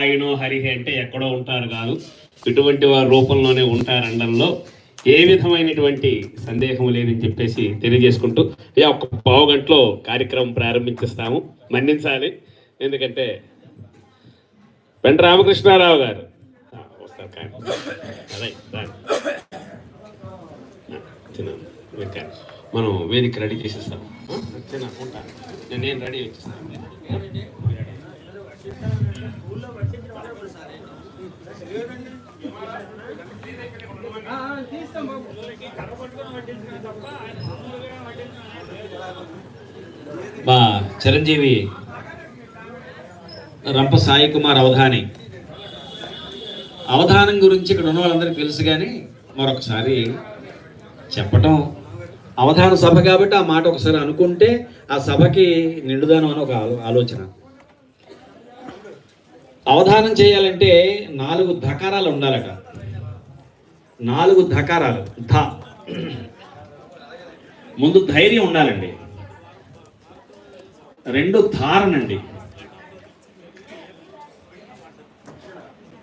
ఆయనో హరిహి అంటే ఎక్కడో ఉంటారు కాదు. ఇటువంటి వారి రూపంలోనే ఉంటారు అండంలో ఏ విధమైనటువంటి సందేహం లేదని చెప్పేసి తెలియజేసుకుంటూ ఒక పావు గంటలో కార్యక్రమం ప్రారంభించేస్తాము. మన్నించాలి. ఎందుకంటే వెంట రామకృష్ణారావు గారు. వస్తారు కానీ. అదే మనం వేదిక రెడీ చేసేస్తాం. నేను- నేను రెడీ వచ్చేస్తాను మా చిరంజీవి రంప సాయి కుమార్ అవధాని. అవధానం గురించి ఇక్కడ ఉన్న వాళ్ళందరికీ తెలుసు కానీ మరొకసారి చెప్పటం అవధాన సభ కాబట్టి ఆ మాట ఒకసారి అనుకుంటే ఆ సభకి నిండుదానం అని ఒక ఆలోచన. అవధానం చేయాలంటే నాలుగు ధకారాలు ఉండాలట. నాలుగు ధకారాలు. ధ. ముందు ధైర్యం ఉండాలండి. రెండు ధారణండి.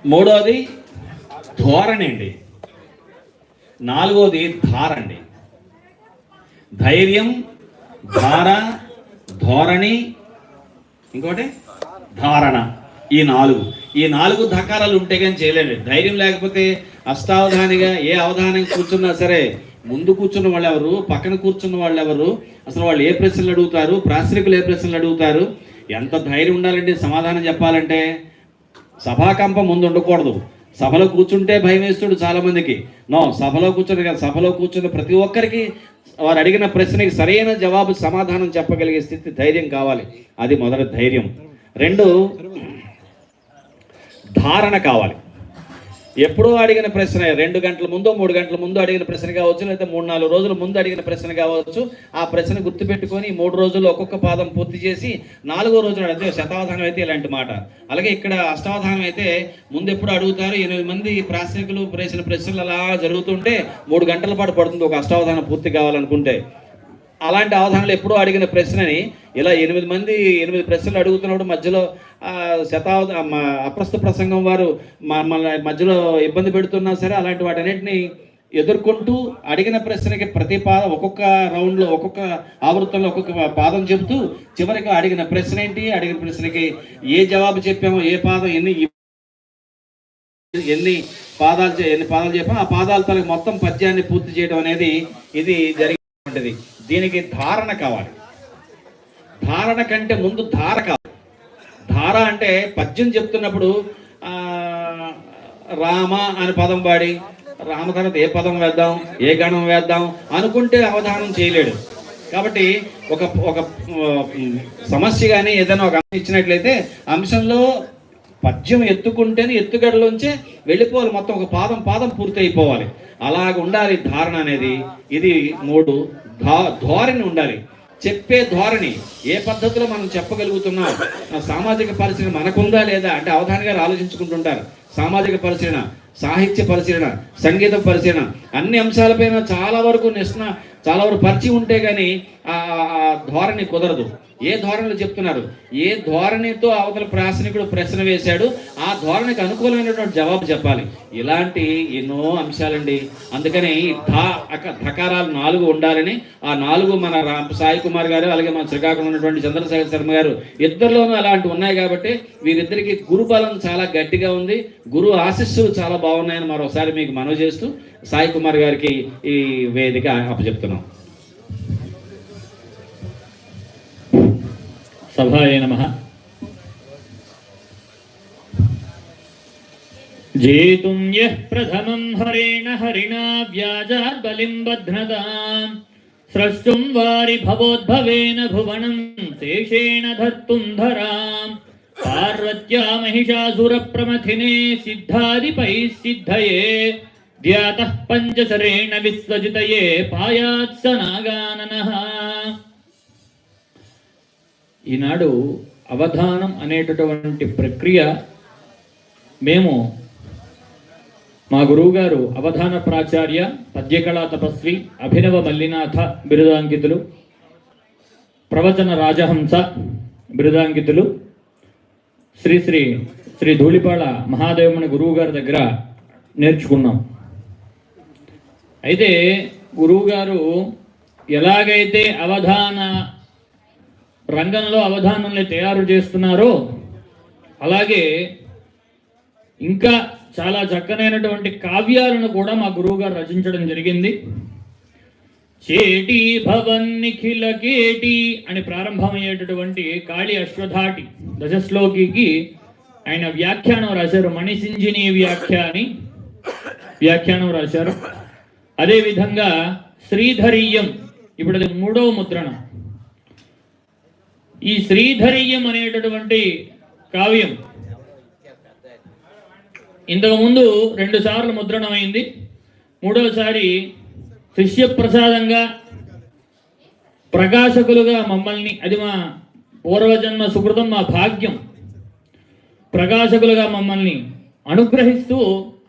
మూడోది ధోరణి అండి నాలుగోది ధారండి. ధైర్యం ధార ధోరణి ఇంకోటి ధారణ. ఈ నాలుగు. ఈ నాలుగు ధకారాలు ఉంటే కానీ చేయలేండి. ధైర్యం లేకపోతే అష్టావధానిగా ఏ అవధానం కూర్చున్నా సరే ముందు కూర్చున్న వాళ్ళు ఎవరు పక్కన కూర్చున్న వాళ్ళు ఎవరు అసలు వాళ్ళు ఏ ప్రశ్నలు అడుగుతారు ప్రాశ్రికులు ఏ ప్రశ్నలు అడుగుతారు ఎంత ధైర్యం ఉండాలండి సమాధానం చెప్పాలంటే? సభాకంపం ముందు ఉండకూడదు. సభలో కూర్చుంటే భయం వేస్తుడు చాలామందికి. నో సభలో కూర్చుని కాదు సభలో కూర్చున్న ప్రతి ఒక్కరికి వారు అడిగిన ప్రశ్నకి సరైన జవాబు సమాధానం చెప్పగలిగే స్థితి ధైర్యం కావాలి. అది మొదటి ధైర్యం. రెండు ధారణ కావాలి. ఎప్పుడో అడిగిన ప్రశ్న రెండు గంటల ముందు మూడు గంటల ముందు అడిగిన ప్రశ్న కావచ్చు లేదా మూడు నాలుగు రోజుల ముందు అడిగిన ప్రశ్న కావచ్చు ఆ ప్రశ్న గుర్తుపెట్టుకొని మూడు రోజులు ఒక్కొక్క పాదం పూర్తి చేసి నాలుగో రోజున అదే శతావధానం అయితే ఇలాంటి మాట. అలాగే ఇక్కడ అష్టావధానం అయితే ముందు ఎప్పుడు అడుగుతారు ఎనిమిది మంది ప్రాశ్నికులు వేసిన ప్రశ్నలు అలా జరుగుతుంటే మూడు గంటల పాటు పడుతుంది ఒక అష్టావధానం పూర్తి కావాలనుకుంటే. అలాంటి అవధానాలు ఎప్పుడూ అడిగిన ప్రశ్నని ఇలా ఎనిమిది మంది ఎనిమిది ప్రశ్నలు అడుగుతున్నప్పుడు మధ్యలో శతాబ్ద శతావధ అప్రస్తుత ప్రసంగం వారు మమ్మల్ని మధ్యలో ఇబ్బంది పెడుతున్నా సరే అలాంటి వాటన్నిటిని ఎదుర్కొంటూ అడిగిన ప్రశ్నకి ప్రతి పాదం ఒక్కొక్క రౌండ్లో ఒక్కొక్క ఆవృత్తంలో ఒక్కొక్క పాదం చెబుతూ చివరికి అడిగిన ప్రశ్న ఏంటి? అడిగిన ప్రశ్నకి ఏ జవాబు చెప్పామో? ఏ పాదం? ఎన్ని ఎన్ని పాదాలు చే- ఎన్ని పాదాలు చెప్పామో? ఆ పాదాల తలకి మొత్తం పద్యాన్ని పూర్తి చేయడం అనేది ఇది జరిగి ఉంటుంది. దీనికి ధారణ కావాలి. ధారణ కంటే ముందు ధార కావాలి. ధార అంటే పద్యం చెప్తున్నప్పుడు రామ అని పదం పాడి రామ తర్వాత ఏ పదం వేద్దాం ఏ గణం వేద్దాం అనుకుంటే అవధానం చేయలేడు. కాబట్టి ఒక ఒక సమస్య కానీ ఏదైనా ఒక అంశం ఇచ్చినట్లయితే అంశంలో పద్యం ఎత్తుకుంటేనే ఎత్తుగడలోంచే వెళ్ళిపోవాలి. మొత్తం ఒక పాదం పాదం పూర్తి అయిపోవాలి అలాగ ఉండాలి ధారణ అనేది. ఇది మూడు ధోరణి ఉండాలి. చెప్పే ధోరణి. ఏ పద్ధతిలో మనం చెప్పగలుగుతున్నాం? సామాజిక పరిస్థితి మనకుందా లేదా? అంటే అవధాని గారు ఆలోచించుకుంటుంటారు. సామాజిక పరిశీలన సాహిత్య పరిశీలన సంగీత పరిశీలన అన్ని అంశాలపైన చాలా వరకు నిష్ణ చాలా వరకు పరిచి ఉంటే కానీ ఆ ధోరణి కుదరదు. ఏ ధోరణిలో చెప్తున్నారు? ఏ ధోరణితో అవతల ప్రాసనికుడు ప్రశ్న వేశాడు ఆ ధోరణికి అనుకూలమైనటువంటి జవాబు చెప్పాలి. ఇలాంటి ఎన్నో అంశాలండి. అందుకని ధా అక ధకారాలు నాలుగు ఉండాలని ఆ నాలుగు మన రామ్ సాయి కుమార్ గారు అలాగే మన శ్రీకాకుళం ఉన్నటువంటి చంద్రశేఖర్ శర్మ గారు ఇద్దరిలోనూ అలాంటివి ఉన్నాయి కాబట్టి వీరిద్దరికి గురుబలం చాలా గట్టిగా ఉంది. గురు ఆశిస్సులు చాలా బాగున్నాయని మరోసారి మీకు మనవి చేస్తూ సాయి కుమార్ గారికి ఈ వేదిక అప్పచెప్తున్నాం. సభాయ నమ. జేతుం యః ప్రథమం హరేణ హరిణా వ్యాజ బలిం బధ్నతాం స్రష్టుం వారి భవోద్భవేన భువనం శేషేణ ధర్తుం ధరాం. పార్వత్యా మహిషాసుర ప్రమథినే సిద్ధాదిపై సిద్ధయే ధ్యాత పంచసరేణ విశ్వజితయే పాయాత్స నాగానన ఈనాడు అవధానం అనేటటువంటి ప్రక్రియ మేము మా గురువుగారు అవధాన ప్రాచార్య పద్యకళా తపస్వి అభినవ మల్లినాథ బిరుదాంకితులు ప్రవచన రాజహంస బిరుదాంకితులు శ్రీ శ్రీ శ్రీ ధూళిపాళ మహాదేవమణి గురువు గారి దగ్గర నేర్చుకున్నాం. అయితే గురువుగారు ఎలాగైతే అవధాన రంగంలో అవధానాన్ని తయారు చేస్తున్నారో అలాగే ఇంకా చాలా చక్కనైనటువంటి కావ్యాలను కూడా మా గురువుగారు రచించడం జరిగింది. చేటి భవన్ నిఖిల కేటి అని ప్రారంభమయ్యేటటువంటి కాళి అశ్వధాటి దశశ్లోకికి ఆయన వ్యాఖ్యానం రాశారు. మణిసింజిని వ్యాఖ్య అని వ్యాఖ్యానం రాశారు. అదేవిధంగా శ్రీధరీయం ఇప్పుడు అది మూడవ ముద్రణ. ఈ శ్రీధరీయం అనేటటువంటి కావ్యం ఇంతకుముందు రెండు సార్లు ముద్రణమైంది. మూడవసారి శిష్య ప్రసాదంగా ప్రకాశకులుగా మమ్మల్ని అది మా పూర్వజన్మ సుకృతం మా భాగ్యం. ప్రకాశకులుగా మమ్మల్ని అనుగ్రహిస్తూ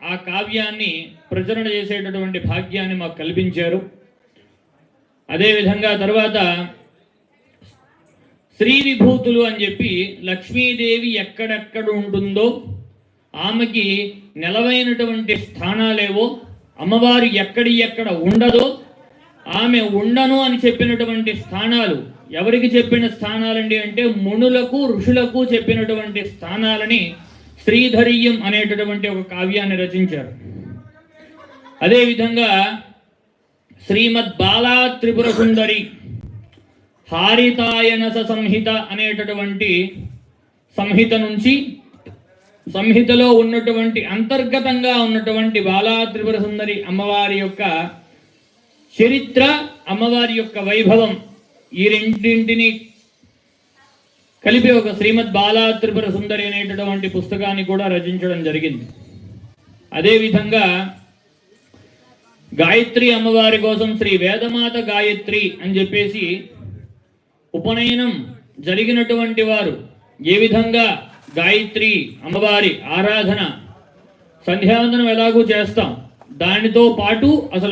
ఆ కావ్యాన్ని ప్రచురణ చేసేటటువంటి భాగ్యాన్ని మాకు కల్పించారు. అదేవిధంగా తర్వాత స్త్రీ విభూతులు అని చెప్పి లక్ష్మీదేవి ఎక్కడెక్కడ ఉంటుందో ఆమెకి నెలవైనటువంటి స్థానాలేవో అమ్మవారు ఎక్కడి ఎక్కడ ఉండదో ఆమె ఉండను అని చెప్పినటువంటి స్థానాలు. ఎవరికి చెప్పిన స్థానాలండి అంటే మునులకు ఋషులకు చెప్పినటువంటి స్థానాలని శ్రీధరీయం అనేటటువంటి ఒక కావ్యాన్ని రచించారు. అదేవిధంగా శ్రీమద్ బాలా త్రిపుర సుందరి హారితాయనస సంహిత అనేటటువంటి సంహిత నుంచి సంహితలో ఉన్నటువంటి అంతర్గతంగా ఉన్నటువంటి బాలా త్రిపుర సుందరి అమ్మవారి యొక్క చరిత్ర అమ్మవారి యొక్క వైభవం ఈ రెండింటిని కలిపి ఒక శ్రీమద్ బాలా త్రిపుర సుందరి అనేటటువంటి పుస్తకాన్ని కూడా రచించడం జరిగింది. అదేవిధంగా గాయత్రి అమ్మవారి కోసం శ్రీ వేదమాత గాయత్రి అని చెప్పేసి ఉపనయనం జరిగినటువంటి వారు ఏ విధంగా గాయత్రి అమ్మవారి ఆరాధన సంధ్యావందనం ఎలాగూ చేస్తాం. దానితో పాటు అసలు